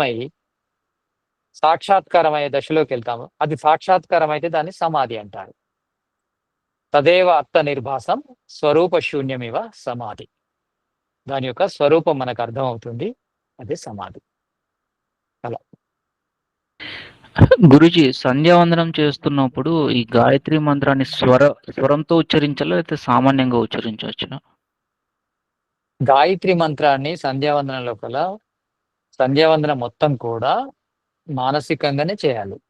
అయి సాక్షాత్కారమయ్యే దశలోకి వెళ్తాము. అది సాక్షాత్కారం అయితే దాన్ని సమాధి అంటారు. తదేవ అర్థ నిర్భాసం స్వరూప శూన్యమివ సమాధి. దాని యొక్క స్వరూపం మనకు అర్థం అవుతుంది అదే సమాధి. గురుజీ సంధ్యావందనం చేస్తున్నప్పుడు ఈ గాయత్రి మంత్రాన్ని స్వర స్వరంతో ఉచ్చరించాలా లేకపోతే సామాన్యంగా ఉచ్చరించవచ్చు గాయత్రి మంత్రాన్ని సంధ్యావందనం లోపల సంధ్యావందనం మొత్తం కూడా మానసికంగానే చేయాలి.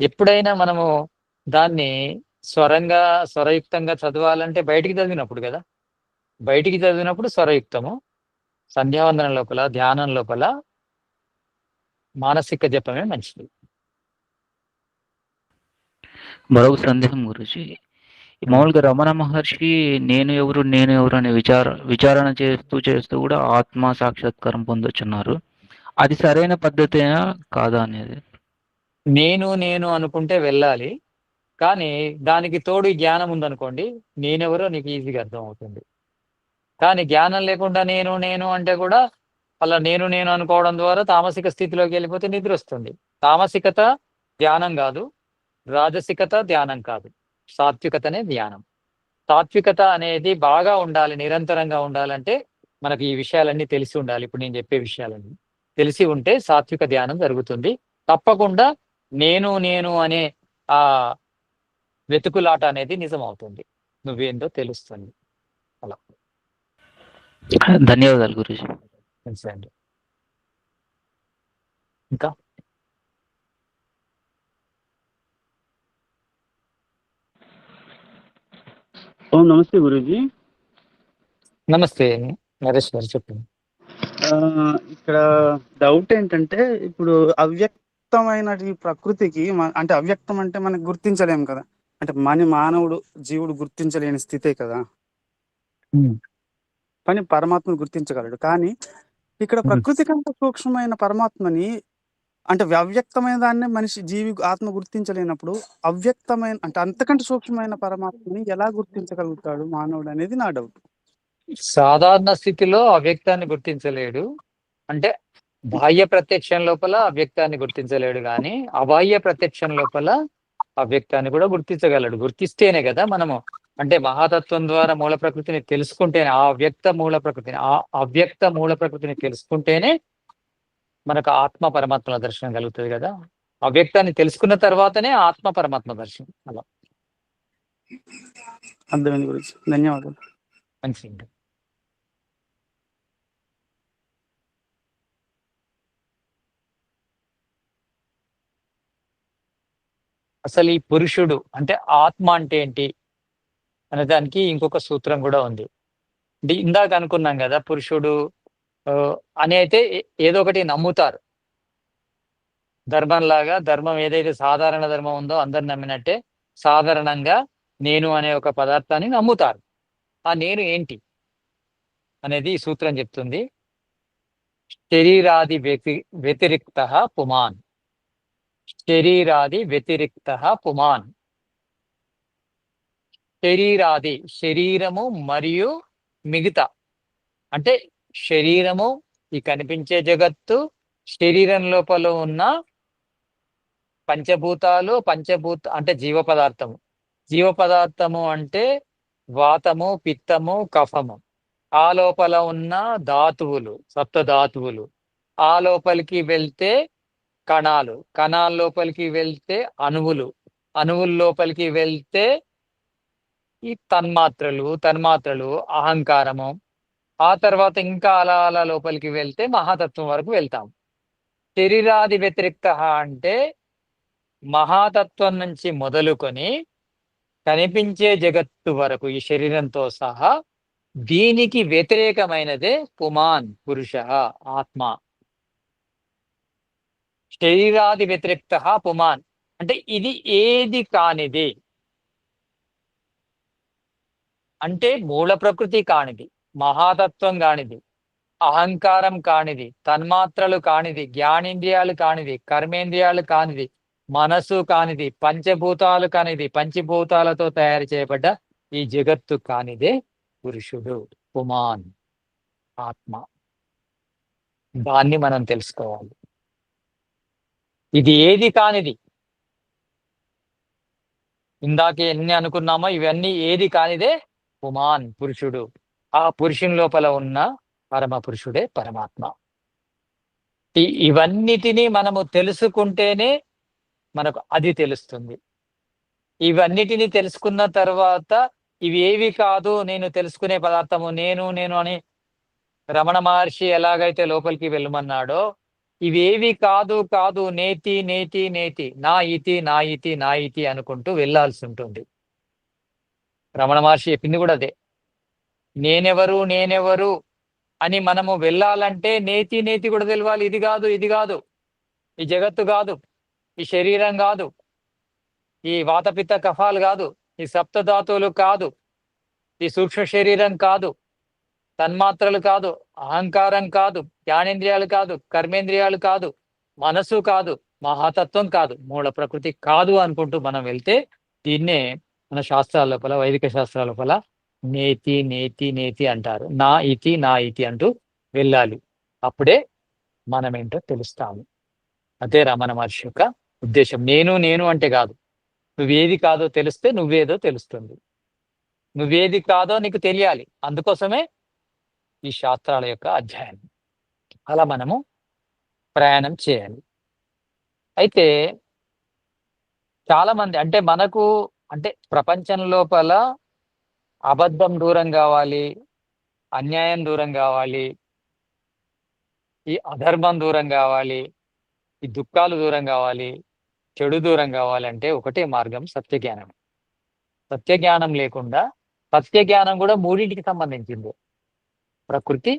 ఎప్పుడైనా మనము దాన్ని స్వరంగా స్వరయుక్తంగా చదవాలంటే బయటికి చదివినప్పుడు కదా? బయటికి చదివినప్పుడు స్వరయుక్తము సంధ్యావందన లోపల ధ్యానం లోపల మానసిక జపమే మంచిది. మరొక సందేహం గురించి మామూలుగా రమణ మహర్షి నేను ఎవరు నేను ఎవరు అనే విచార విచారణ చేస్తూ చేస్తూ కూడా ఆత్మ సాక్షాత్కారం పొందొచ్చున్నారు. అది సరైన పద్ధతేనా కాదా అనేది? నేను నేను అనుకుంటే వెళ్ళాలి. కానీ దానికి తోడు జ్ఞానం ఉందనుకోండి నేనెవరో నీకు ఈజీగా అర్థం అవుతుంది కానీ జ్ఞానం లేకుండా నేను నేను అంటే కూడా అలా నేను నేను అనుకోవడం ద్వారా తామసిక స్థితిలోకి వెళ్ళిపోతే నిద్ర వస్తుంది. తామసికత ధ్యానం కాదు రాజసికత ధ్యానం కాదు. సాత్వికతనే ధ్యానం. సాత్వికత అనేది బాగా ఉండాలి నిరంతరంగా ఉండాలంటే మనకు ఈ విషయాలన్నీ తెలిసి ఉండాలి. ఇప్పుడు నేను చెప్పే విషయాలన్నీ. తెలిసి ఉంటే సాత్విక ధ్యానం జరుగుతుంది. తప్పకుండా నేను నేను అనే ఆ వెతుకులాట అనేది నిజం అవుతుంది నువ్వేందో తెలుస్తుంది. ధన్యవాదాలు గురుజీ. ఇంకా? ఓ నమస్తే గురూజీ. నమస్తే నరేష్ గారు చెప్పండి. ఆ, ఇక్కడ డౌట్ ఏంటంటే ఇప్పుడు అవ్యక్తమైన ఈ ప్రకృతికి అంటే అవ్యక్తం అంటే మనకు గుర్తించలేం కదా. అంటే మన మానవుడు జీవుడు గుర్తించలేని స్థితే కదా. కానీ పరమాత్మను గుర్తించగలడు. కానీ ఇక్కడ. ప్రకృతి కంటే సూక్ష్మమైన పరమాత్మని అంటే అవ్యక్తమైన దాన్ని మనిషి జీవి ఆత్మ గుర్తించలేనప్పుడు అవ్యక్తమైన అంటే అంతకంటే సూక్ష్మమైన పరమాత్మని ఎలా గుర్తించగలుగుతాడు మానవుడు అనేది నా డౌట్ సాధారణ స్థితిలో అవ్యక్తాన్ని గుర్తించలేడు. అంటే బాహ్య ప్రత్యక్షం లోపల అవ్యక్తాన్ని గుర్తించలేడు కానీ అబాహ్య ప్రత్యక్షం లోపల అవ్యక్తాన్ని కూడా గుర్తించగలడు. గుర్తిస్తేనే కదా మనము అంటే మహాతత్వం ద్వారా మూల ప్రకృతిని తెలుసుకుంటేనే ఆ అవ్యక్త మూల ప్రకృతిని ఆ అవ్యక్త మూల ప్రకృతిని తెలుసుకుంటేనే మనకు ఆత్మ పరమాత్మల దర్శనం కలుగుతుంది కదా. అవ్యక్తాన్ని తెలుసుకున్న తర్వాతనే ఆత్మ పరమాత్మ దర్శనం. అలా. అర్థమైంది గురించి. ధన్యవాదాలు. మంచిది అసలు ఈ పురుషుడు అంటే ఆత్మ అంటే ఏంటి? అనే దానికి ఇంకొక సూత్రం కూడా ఉంది. అంటే ఇందాక అనుకున్నాం కదా పురుషుడు ఆ, అని అయితే ఏ- ఏదో ఒకటి నమ్ముతారు. ధర్మం లాగా ధర్మం ఏదైతే సాధారణ ధర్మం ఉందో అందరు నమ్మినట్టే సాధారణంగా నేను అనే ఒక పదార్థాన్ని నమ్ముతారు. ఆ నేను ఏంటి అనేది ఈ సూత్రం చెప్తుంది. శరీరాది వ్యతి వ్యతిరిక్త పుమాన్. శరీరాది వ్యతిరిక్త పుమాన్. శరీరాది శరీరము మరియు మిగతా. అంటే శరీరము ఈ కనిపించే జగత్తు శరీరం లోపల ఉన్న పంచభూతాలు పంచభూత అంటే జీవ పదార్థము జీవ పదార్థము అంటే వాతము పిత్తము కఫము. ఆ లోపల ఉన్న ధాతువులు సప్త ధాతువులు. ఆ లోపలికి వెళ్తే కణాలు. కణాల లోపలికి వెళ్తే అణువులు. అణువుల లోపలికి వెళ్తే ఈ తన్మాత్రలు తన్మాత్రలు అహంకారము. ఆ తర్వాత ఇంకా అలా అలా లోపలికి వెళ్తే మహాతత్వం వరకు వెళ్తాం. శరీరాది వ్యతిరిక్త అంటే మహాతత్వం నుంచి మొదలుకొని కనిపించే జగత్తు వరకు ఈ శరీరంతో సహా దీనికి వ్యతిరేకమైనదే పుమాన్ పురుష ఆత్మ. శరీరాది వ్యతిరిక్త పుమాన్. అంటే ఇది ఏది కానిది? అంటే మూల ప్రకృతి కానిది. మహాతత్వం కానిది అహంకారం కానిది తన్మాత్రలు కానిది జ్ఞానేంద్రియాలు కానిది కర్మేంద్రియాలు కానిది మనసు కానిది పంచభూతాలు కానిది పంచభూతాలతో తయారు చేయబడ్డ ఈ జగత్తు కానిదే పురుషుడు కుమాన్ ఆత్మ. దాన్ని మనం తెలుసుకోవాలి. ఇది ఏది కానిది? ఇందాక ఎన్ని అనుకున్నామో ఇవన్నీ ఏది కానిదే? కుమాన్ పురుషుడు. ఆ పురుషుని లోపల ఉన్న పరమ పురుషుడే పరమాత్మ ఇవన్నిటినీ మనము తెలుసుకుంటేనే మనకు అది తెలుస్తుంది. ఇవన్నిటిని తెలుసుకున్న తర్వాత ఇవి ఏవి కాదు నేను తెలుసుకునే పదార్థము నేను నేను అని రమణ మహర్షి ఎలాగైతే లోపలికి వెళ్ళమన్నాడో ఇవేవి కాదు కాదు నేతి నేతి నేతి నా ఇతి నా ఇతి నా ఇతి అనుకుంటూ వెళ్ళాల్సి ఉంటుంది. రమణ మహర్షి చెప్పింది కూడా అదే. నేనెవరు నేనెవరు అని మనము వెళ్ళాలంటే నేతి నేతి కూడా తెలవాలి. ఇది కాదు ఇది కాదు. ఈ జగత్తు కాదు ఈ శరీరం కాదు ఈ వాతపిత్త కఫాలు కాదు ఈ సప్తధాతువులు కాదు ఈ సూక్ష్మ శరీరం కాదు తన్మాత్రలు కాదు అహంకారం కాదు జ్ఞానేంద్రియాలు కాదు కర్మేంద్రియాలు కాదు మనసు కాదు మహాతత్వం కాదు మూల ప్రకృతి కాదు అనుకుంటూ మనం వెళ్తే దీన్నే మన శాస్త్రాల లోపల వైదిక శాస్త్రాల లోపల నేతి నేతి నేతి అంటారు. నా ఇతి నా ఇతి అంటూ వెళ్ళాలి. అప్పుడే మనం ఏంటో తెలుస్తాము. అదే రమణ మహర్షి యొక్క ఉద్దేశం. నేను నేను అంటే కాదు. నువ్వేది కాదో తెలిస్తే నువ్వేదో తెలుస్తుంది. నువ్వేది కాదో నీకు తెలియాలి. అందుకోసమే ఈ శాస్త్రాల యొక్క అధ్యయనం. అలా మనము ప్రయాణం చేయాలి. అయితే చాలామంది అంటే మనకు అంటే ప్రపంచం లోపల అబద్ధం దూరం కావాలి అన్యాయం దూరం కావాలి ఈ అధర్మం దూరం కావాలి ఈ దుఃఖాలు దూరం కావాలి చెడు దూరం కావాలంటే ఒకటే మార్గం సత్యజ్ఞానం. సత్యజ్ఞానం లేకుండా సత్యజ్ఞానం కూడా మూడింటికి సంబంధించింది. ప్రకృతి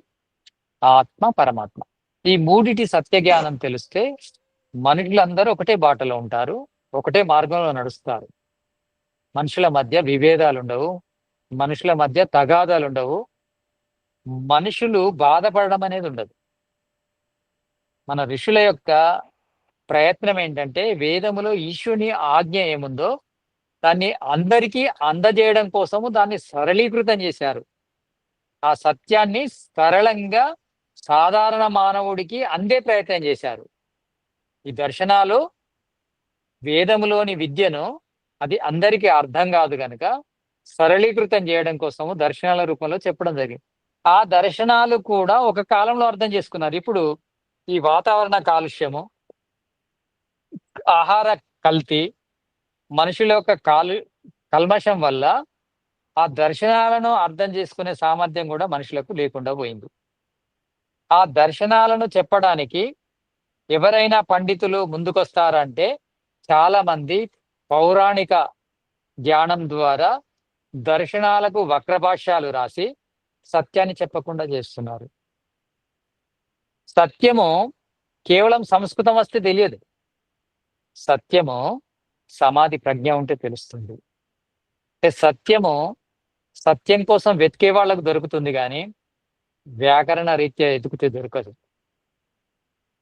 ఆత్మ పరమాత్మ. ఈ మూడిటి సత్యజ్ఞానం తెలిస్తే మనుషులందరూ ఒకటే బాటలో ఉంటారు ఒకటే మార్గంలో నడుస్తారు. మనుషుల మధ్య విభేదాలు ఉండవు మనుషుల మధ్య తగాదాలు ఉండవు. మనుషులు బాధపడడం అనేది ఉండదు. మన ఋషుల యొక్క ప్రయత్నం ఏంటంటే వేదములో ఈశ్వరుని ఆజ్ఞ ఏముందో దాన్ని అందరికీ అందజేయడం కోసము దాన్ని సరళీకృతం చేశారు. ఆ సత్యాన్ని సరళంగా సాధారణ మానవుడికి అందే ప్రయత్నం చేశారు. ఈ దర్శనాలు వేదములోని విద్యను అది అందరికీ అర్థం కాదు కనుక సరళీకృతం చేయడం కోసము దర్శనాల రూపంలో చెప్పడం జరిగింది. ఆ దర్శనాలు కూడా ఒక కాలంలో అర్థం చేసుకున్నారు. ఇప్పుడు ఈ వాతావరణ కాలుష్యము ఆహార కల్తీ మనుషుల యొక్క కాలు కల్మషం వల్ల ఆ దర్శనాలను అర్థం చేసుకునే సామర్థ్యం కూడా మనుషులకు లేకుండా పోయింది. ఆ దర్శనాలను చెప్పడానికి ఎవరైనా పండితులు ముందుకొస్తారంటే చాలా మంది పౌరాణిక జ్ఞానం ద్వారా దర్శనాలకు వక్రభాష్యాలు రాసి సత్యాన్ని చెప్పకుండా చేస్తున్నారు. సత్యము కేవలం సంస్కృతం వస్తే తెలియదు. సత్యము సమాధి ప్రజ్ఞ ఉంటే తెలుస్తుంది. అంటే సత్యము సత్యం కోసం వెతికే వాళ్ళకు దొరుకుతుంది కానీ వ్యాకరణ రీత్యా ఎదుగుతే దొరకదు.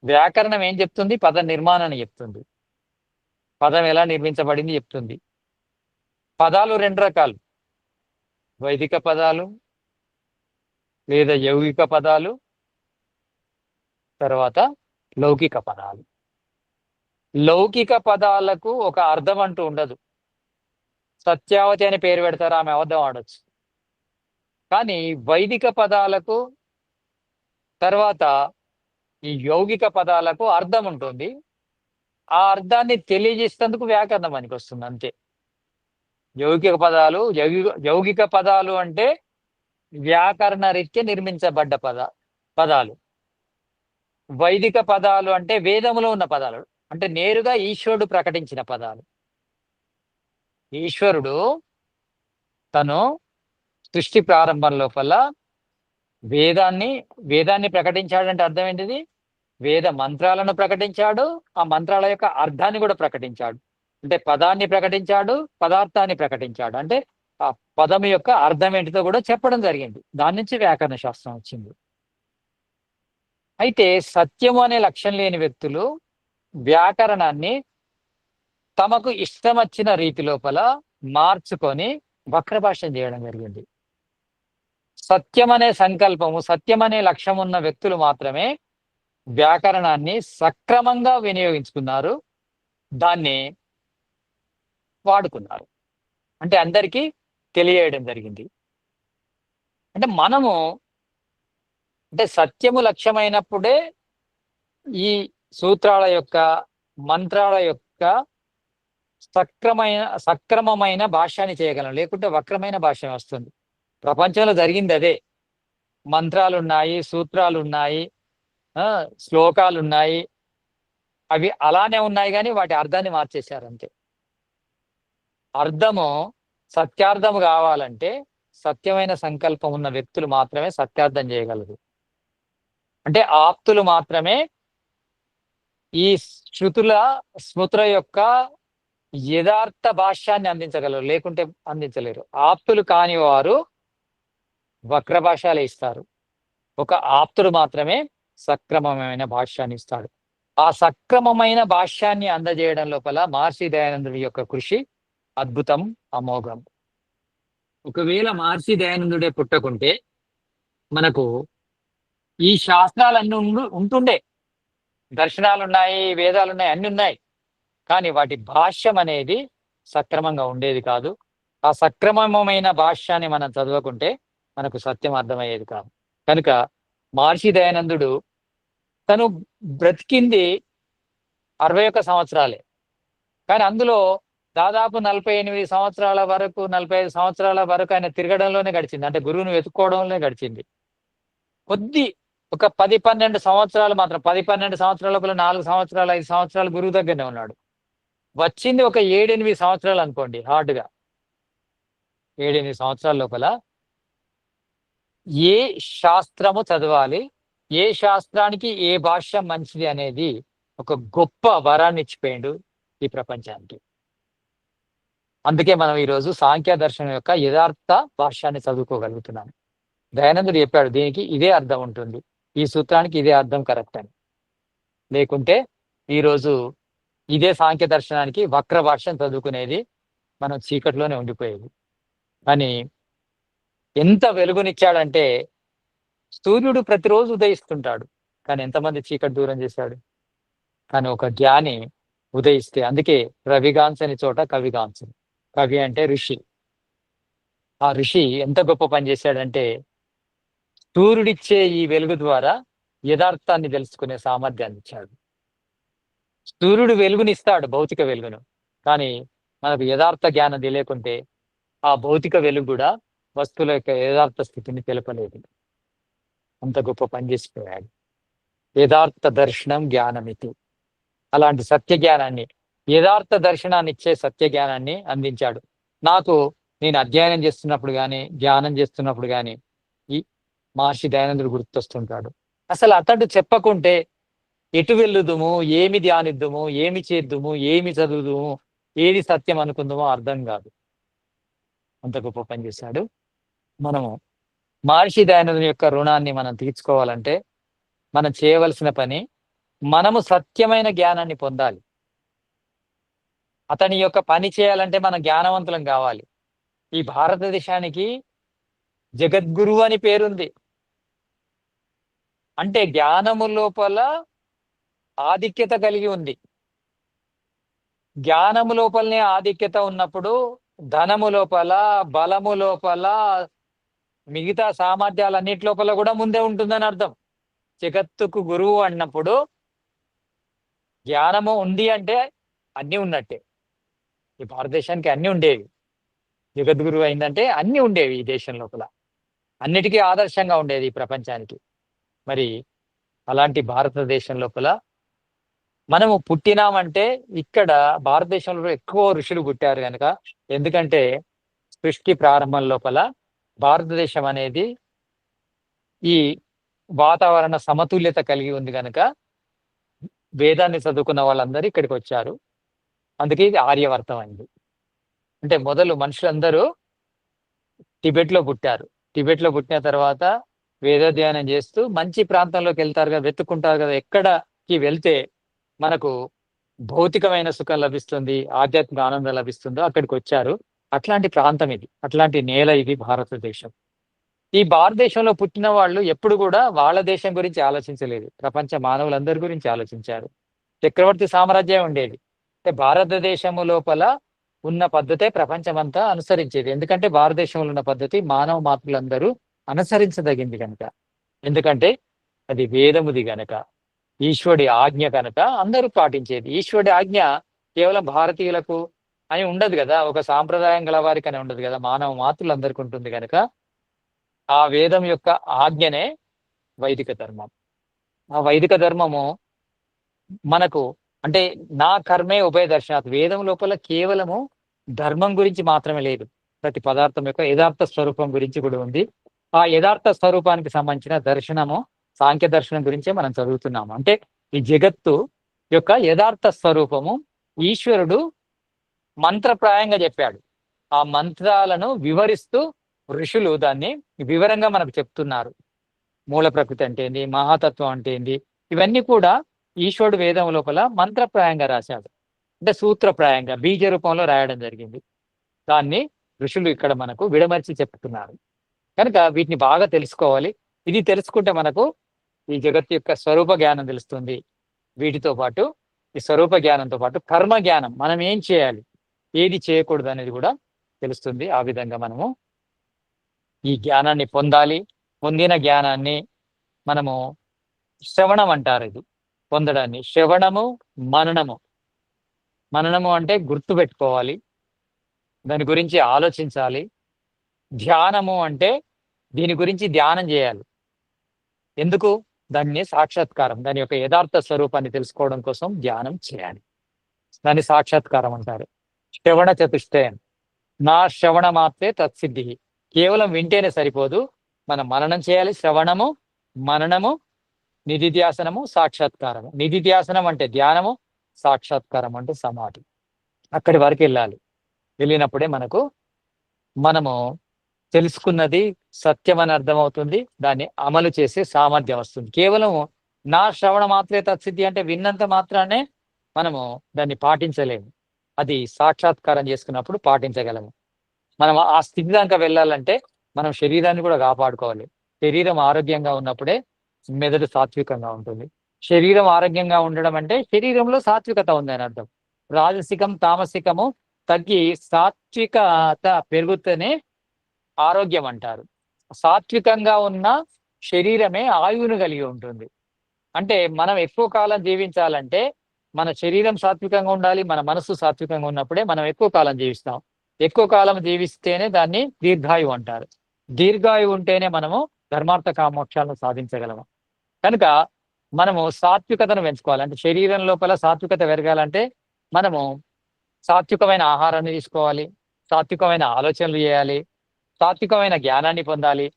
వ్యాకరణం ఏం చెప్తుంది? పద నిర్మాణాన్ని చెప్తుంది. పదం ఎలా నిర్మించబడింది చెప్తుంది. పదాలు రెండు రకాలు. వైదిక పదాలు లేదా యౌగిక పదాలు తర్వాత లౌకిక పదాలు. లౌకిక పదాలకు ఒక అర్థం అంటూ ఉండదు. సత్యావతి అని పేరు పెడతారు ఆమె అబద్ధం ఆడొచ్చు. కానీ వైదిక పదాలకు తర్వాత ఈ యౌగిక పదాలకు అర్థం ఉంటుంది. ఆ అర్థాన్ని తెలియజేసేందుకు వ్యాకరణం పనికి వస్తుంది అంతే. యౌగిక పదాలు యౌగిక పదాలు అంటే వ్యాకరణ రీత్యా నిర్మించబడ్డ పద పదాలు. వైదిక పదాలు అంటే వేదములో ఉన్న పదాలు. అంటే నేరుగా ఈశ్వరుడు ప్రకటించిన పదాలు. ఈశ్వరుడు తను సృష్టి ప్రారంభం లోపల వేదాన్ని వేదాన్ని ప్రకటించాడంటే అర్థం ఏంటిది? వేద మంత్రాలను ప్రకటించాడు ఆ మంత్రాల యొక్క అర్థాన్ని కూడా ప్రకటించాడు. అంటే పదాన్ని ప్రకటించాడు పదార్థాన్ని ప్రకటించాడు. అంటే ఆ పదం యొక్క అర్థం ఏంటిదో కూడా చెప్పడం జరిగింది. దాని నుంచి వ్యాకరణ శాస్త్రం వచ్చింది. అయితే సత్యము అనే లక్ష్యం లేని వ్యక్తులు వ్యాకరణాన్ని తమకు ఇష్టం వచ్చిన రీతి లోపల మార్చుకొని వక్రభాషం చేయడం జరిగింది. సత్యం అనే సంకల్పము సత్యం అనే లక్ష్యం ఉన్న వ్యక్తులు మాత్రమే వ్యాకరణాన్ని సక్రమంగా వినియోగించుకున్నారు. దాన్ని వాడుకున్నారు అంటే అందరికీ తెలియడం జరిగింది. అంటే మనము అంటే సత్యము లక్ష్యమైనప్పుడే ఈ సూత్రాల యొక్క మంత్రాల యొక్క సక్రమైన సక్రమమైన భాష్యాన్ని చేయగలం. లేకుంటే వక్రమైన భాష్యం వస్తుంది. ప్రపంచంలో జరిగింది అదే. మంత్రాలు ఉన్నాయి శ్లోకాలున్నాయి ఆ, శ్లోకాలు ఉన్నాయి అవి అలానే ఉన్నాయి కానీ వాటి అర్థాన్ని మార్చేశారు అంతే. అర్థము సత్యార్థము కావాలంటే సత్యమైన సంకల్పం ఉన్న వ్యక్తులు మాత్రమే సత్యార్థం చేయగలరు. అంటే ఆప్తులు మాత్రమే ఈ శృతుల స్మృతుల యొక్క యథార్థ భాష్యాన్ని అందించగలరు లేకుంటే అందించలేరు. ఆప్తులు కాని వారు వక్ర భాషలే ఇస్తారు. ఒక ఆప్తుడు మాత్రమే సక్రమమైన భాష్యాన్ని ఇస్తాడు. ఆ సక్రమమైన భాష్యాన్ని అందజేయడం లోపల మహర్షి దయానందుడి యొక్క కృషి అద్భుతం అమోఘం. ఒకవేళ మహర్షి దయానందుడే పుట్టకుంటే మనకు ఈ శాస్త్రాలన్నీ ఉండు- ఉంటుండే. దర్శనాలు ఉన్నాయి వేదాలు ఉన్నాయి అన్ని ఉన్నాయి కానీ వాటి భాష్యం అనేది సక్రమంగా ఉండేది కాదు. ఆ సక్రమమైన భాష్యాన్ని మనం చదవకుంటే మనకు సత్యం అర్థమయ్యేది కాదు. కనుక మహర్షి దయానందుడు తను బ్రతికింది అరవై ఒక్క సంవత్సరాలే. కానీ అందులో దాదాపు నలభై ఎనిమిది సంవత్సరాల వరకు నలభై ఐదు సంవత్సరాల వరకు ఆయన తిరగడంలోనే గడిచింది. అంటే గురువుని వెతుక్కోవడంలోనే గడిచింది. కొద్ది ఒక పది పన్నెండు సంవత్సరాలు మాత్రం పది పన్నెండు సంవత్సరాల లోపల నాలుగు సంవత్సరాలు ఐదు సంవత్సరాలు గురువు దగ్గరనే ఉన్నాడు. వచ్చింది ఒక ఏడెనిమిది సంవత్సరాలు అనుకోండి హార్డ్గా ఏడెనిమిది సంవత్సరాల లోపల ఏ శాస్త్రము చదవాలి ఏ శాస్త్రానికి ఏ భాష మంచిది అనేది ఒక గొప్ప వరాన్ని ఇచ్చిపోయిండు ఈ ప్రపంచానికి. అందుకే మనం ఈరోజు సాంఖ్య దర్శనం యొక్క యథార్థ భాష్యాన్ని చదువుకోగలుగుతున్నాం దయానందుడు చెప్పాడు దీనికి ఇదే అర్థం ఉంటుంది. ఈ సూత్రానికి ఇదే అర్థం కరెక్ట్ అని. లేకుంటే ఈరోజు ఇదే సాంఖ్య దర్శనానికి వక్ర భాష్యం చదువుకునేది మనం చీకట్లోనే ఉండిపోయేది. కానీ ఎంత వెలుగునిచ్చాడంటే సూర్యుడు ప్రతిరోజు ఉదయిస్తుంటాడు. కానీ ఎంతమంది చీకటి దూరం చేశాడు? కానీ ఒక జ్ఞాని ఉదయిస్తే అందుకే రవిగాంచని చోట కవిగాంచని కవి అంటే ఋషి. ఆ ఋషి ఎంత గొప్ప పని చేశాడంటే సూర్యుడిచ్చే ఈ వెలుగు ద్వారా యథార్థాన్ని తెలుసుకునే సామర్థ్యాన్ని ఇచ్చాడు. సూర్యుడు వెలుగునిస్తాడు భౌతిక వెలుగును. కానీ మనకు యథార్థ జ్ఞానం తెలియకుంటే ఆ భౌతిక వెలుగు కూడా వస్తువుల యొక్క యథార్థ స్థితిని తెలపలేదు. అంత గొప్ప పని చేసిపోయాడు. యథార్థ దర్శనం జ్ఞానమితి. అలాంటి సత్య జ్ఞానాన్ని యథార్థ దర్శనాన్ని ఇచ్చే సత్య జ్ఞానాన్ని అందించాడు. నాకు నేను అధ్యయనం చేస్తున్నప్పుడు కానీ ధ్యానం చేస్తున్నప్పుడు కానీ ఈ మహర్షి దయానందుడు గుర్తొస్తుంటాడు. అసలు అతడు చెప్పకుంటే ఎటు వెళ్ళుదుము ఏమి ధ్యానిద్దుము ఏమి చేద్దుము ఏమి చదువుదుము ఏది సత్యం అనుకుందామో అర్థం కాదు. అంత గొప్ప పని చేశాడు. మనము మహర్షి దయానందుని యొక్క రుణాన్ని మనం తీర్చుకోవాలంటే మనం చేయవలసిన పని మనము సత్యమైన జ్ఞానాన్ని పొందాలి. అతని యొక్క పని చేయాలంటే మనం జ్ఞానవంతులం కావాలి. ఈ భారతదేశానికి జగద్గురువు అని పేరుంది. అంటే జ్ఞానము లోపల ఆధిక్యత కలిగి ఉంది. జ్ఞానము లోపలనే ఆధిక్యత ఉన్నప్పుడు ధనము లోపల బలము లోపల మిగతా సామర్థ్యాలన్నిటి లోపల కూడా ముందే ఉంటుందని అర్థం. జగత్తుకు గురువు అన్నప్పుడు జ్ఞానము ఉంది అంటే అన్నీ ఉన్నట్టే. ఈ భారతదేశానికి అన్నీ ఉండేవి. జగద్గురువు అయిందంటే అన్నీ ఉండేవి ఈ దేశం లోపల. అన్నిటికీ ఆదర్శంగా ఉండేది ఈ ప్రపంచానికి. మరి అలాంటి భారతదేశం లోపల మనము పుట్టినామంటే ఇక్కడ భారతదేశంలో ఎక్కువ ఋషులు పుట్టారు కనుక ఎందుకంటే సృష్టి ప్రారంభం లోపల భారతదేశం అనేది ఈ వాతావరణ సమతుల్యత కలిగి ఉంది కనుక వేదాన్ని చదువుకున్న వాళ్ళందరూ ఇక్కడికి వచ్చారు. అందుకే ఇది ఆర్యవర్తం అయింది అంటే మొదలు మనుషులందరూ టిబెట్లో పుట్టారు. టిబెట్లో పుట్టిన తర్వాత వేదోధ్యానం చేస్తూ మంచి ప్రాంతంలోకి వెళ్తారు కదా వెతుక్కుంటారు కదా ఎక్కడకి వెళ్తే మనకు భౌతికమైన సుఖం లభిస్తుంది ఆధ్యాత్మిక ఆనందం లభిస్తుందో అక్కడికి వచ్చారు. అట్లాంటి ప్రాంతం ఇది అట్లాంటి నేల ఇది భారతదేశం. ఈ భారతదేశంలో పుట్టిన వాళ్ళు ఎప్పుడు కూడా వాళ్ళ దేశం గురించి ఆలోచించలేదు. ప్రపంచ మానవులందరి గురించి ఆలోచించారు. చక్రవర్తి సామ్రాజ్యం ఉండేది. అంటే భారతదేశము లోపల ఉన్న పద్ధతే ప్రపంచమంతా అనుసరించేది. ఎందుకంటే భారతదేశంలో ఉన్న పద్ధతి మానవ మాతృలందరూ అనుసరించదగింది కనుక. ఎందుకంటే అది వేదముది గనక ఈశ్వరుడి ఆజ్ఞ కనుక అందరూ పాటించేది. ఈశ్వరుడి ఆజ్ఞ కేవలం భారతీయులకు అని ఉండదు కదా. ఒక సాంప్రదాయం గల వారికి అని ఉండదు కదా. మానవ మాతృలందరికీ ఉంటుంది కనుక ఆ వేదం యొక్క ఆజ్ఞనే వైదిక ధర్మం. ఆ వైదిక ధర్మము మనకు అంటే నా కర్మే ఉభయ దర్శనాత్. వేదం లోపల కేవలము ధర్మం గురించి మాత్రమే లేదు. ప్రతి పదార్థం యొక్క యథార్థ స్వరూపం గురించి కూడా ఉంది. ఆ యథార్థ స్వరూపానికి సంబంధించిన దర్శనము సాంఖ్య దర్శనం గురించే మనం చదువుతున్నాము. అంటే ఈ జగత్తు యొక్క యథార్థ స్వరూపము ఈశ్వరుడు మంత్రప్రాయంగా చెప్పాడు. ఆ మంత్రాలను వివరిస్తూ ఋషులు దాన్ని వివరంగా మనకు చెప్తున్నారు. మూల ప్రకృతి అంటే ఏంది? మహాతత్వం అంటే ఏంది? ఇవన్నీ కూడా ఈశ్వరుడు వేదం లోపల మంత్రప్రాయంగా రాశాడు. అంటే సూత్రప్రాయంగా బీజ రూపంలో రాయడం జరిగింది. దాన్ని ఋషులు ఇక్కడ మనకు విడమర్చి చెప్తున్నారు. కనుక వీటిని బాగా తెలుసుకోవాలి. ఇది తెలుసుకుంటే మనకు ఈ జగత్తు యొక్క స్వరూప జ్ఞానం తెలుస్తుంది. వీటితో పాటు ఈ స్వరూప జ్ఞానంతో పాటు కర్మ జ్ఞానం మనం ఏం చేయాలి? ఏది చేయకూడదు అనేది కూడా తెలుస్తుంది. ఆ విధంగా మనము ఈ జ్ఞానాన్ని పొందాలి. పొందిన జ్ఞానాన్ని మనము శ్రవణం అంటారు ఇది. పొందడాన్ని. శ్రవణము మననము. మననము అంటే గుర్తు పెట్టుకోవాలి. దాని గురించి ఆలోచించాలి. ధ్యానము అంటే దీని గురించి ధ్యానం చేయాలి. ఎందుకు? దాన్ని సాక్షాత్కారం దాని యొక్క యథార్థ స్వరూపాన్ని తెలుసుకోవడం కోసం ధ్యానం చేయాలి. దాన్ని సాక్షాత్కారం అంటారు. శ్రవణ చతుష్టయం. నా శ్రవణ మాత్రే తత్సిద్ధి. కేవలం వింటేనే సరిపోదు. మనం మననం చేయాలి. శ్రవణము మననము నిధిధ్యాసనము సాక్షాత్కారము. నిధిధ్యాసనం అంటే ధ్యానము సాక్షాత్కారం అంటే సమాధి. అక్కడి వరకు వెళ్ళాలి. వెళ్ళినప్పుడే మనకు మనము తెలుసుకున్నది సత్యం అని అర్థమవుతుంది. దాన్ని అమలు చేసే సామర్థ్యం వస్తుంది. కేవలం నా శ్రవణ మాత్రమే తత్సిద్ధి అంటే విన్నంత మాత్రానే మనము దాన్ని పాటించలేము. అది సాక్షాత్కారం చేసుకున్నప్పుడు పాటించగలము. మనం ఆ స్థితి దాకా వెళ్ళాలంటే మనం శరీరాన్ని కూడా కాపాడుకోవాలి. శరీరం ఆరోగ్యంగా ఉన్నప్పుడే మెదడు సాత్వికంగా ఉంటుంది. శరీరం ఆరోగ్యంగా ఉండడం అంటే శరీరంలో సాత్వికత ఉందని అర్థం. రాజసికం తామసికము తగ్గి సాత్వికత పెరుగుతూనే ఆరోగ్యం అంటారు. సాత్వికంగా ఉన్న శరీరమే ఆయువును కలిగి ఉంటుంది. అంటే మనం ఎక్కువ కాలం జీవించాలంటే మన శరీరం సాత్వికంగా ఉండాలి మన మనసు సాత్వికంగా ఉన్నప్పుడే మనం ఎక్కువ కాలం జీవిస్తాం. ఎక్కువ కాలం జీవిస్తేనే దాన్ని దీర్ఘాయువు అంటారు. దీర్ఘాయువు ఉంటేనే మనము ధర్మార్థ కామోక్షాలను సాధించగలము. కనుక మనము సాత్వికతను పెంచుకోవాలి. అంటే శరీరం లోపల సాత్వికత పెరగాలంటే మనము సాత్వికమైన ఆహారాన్ని తీసుకోవాలి. సాత్వికమైన ఆలోచనలు చేయాలి. సాత్వికమైన జ్ఞానాన్ని పొందాలి.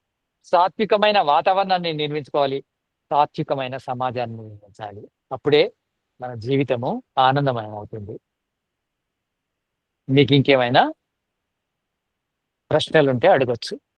సాత్వికమైన వాతావరణాన్ని నిర్మించుకోవాలి. సాత్వికమైన సమాజాన్ని నిర్మించాలి. అప్పుడే మన జీవితము ఆనందమయం అవుతుంది మీకు ఇంకేమైనా ప్రశ్నలు ఉంటే అడగొచ్చు.